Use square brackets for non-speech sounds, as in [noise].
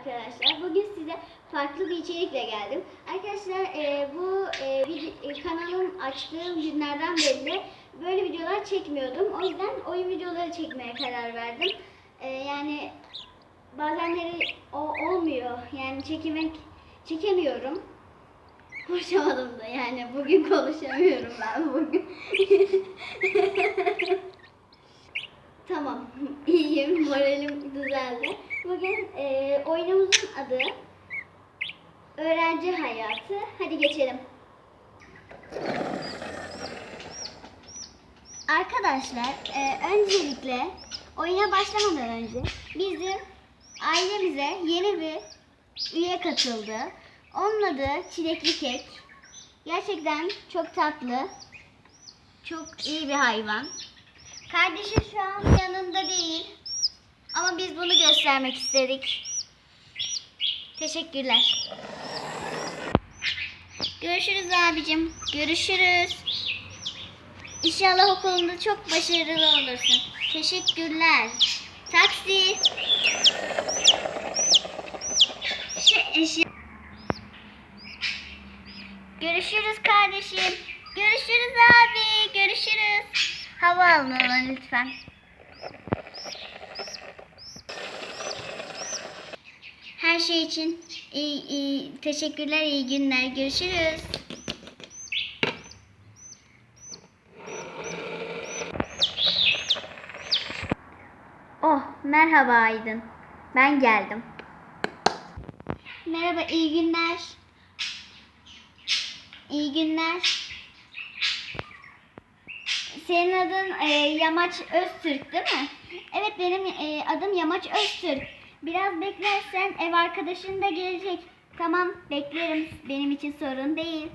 arkadaşlar. Bugün size farklı bir içerikle geldim. Arkadaşlar e, bu e, vid- e, kanalım açtığım günlerden beri böyle videolar çekmiyordum. O yüzden oyun videoları çekmeye karar verdim. E, yani bazenleri o olmuyor. Yani çekemek çekemiyorum. Konuşamadım da yani bugün konuşamıyorum ben bugün. [laughs] Tamam, iyiyim, moralim düzeldi. Bugün e, oyunumuzun adı Öğrenci Hayatı. Hadi geçelim. Arkadaşlar, e, öncelikle oyuna başlamadan önce bizim ailemize yeni bir üye katıldı. Onun adı Çilekli Kek. Gerçekten çok tatlı, çok iyi bir hayvan. Kardeşi şu an yanında değil. Ama biz bunu göstermek istedik. Teşekkürler. Görüşürüz abicim. Görüşürüz. İnşallah okulunda çok başarılı olursun. Teşekkürler. Taksi. Şey. Görüşürüz kardeşim. Görüşürüz abi. Görüşürüz. Hava ona lütfen. Her şey için iyi, iyi, teşekkürler, iyi günler. Görüşürüz. Oh, merhaba Aydın. Ben geldim. Merhaba, iyi günler. İyi günler. Senin adın e, Yamaç Öztürk değil mi? Evet benim e, adım Yamaç Öztürk. Biraz beklersen ev arkadaşın da gelecek. Tamam beklerim. Benim için sorun değil.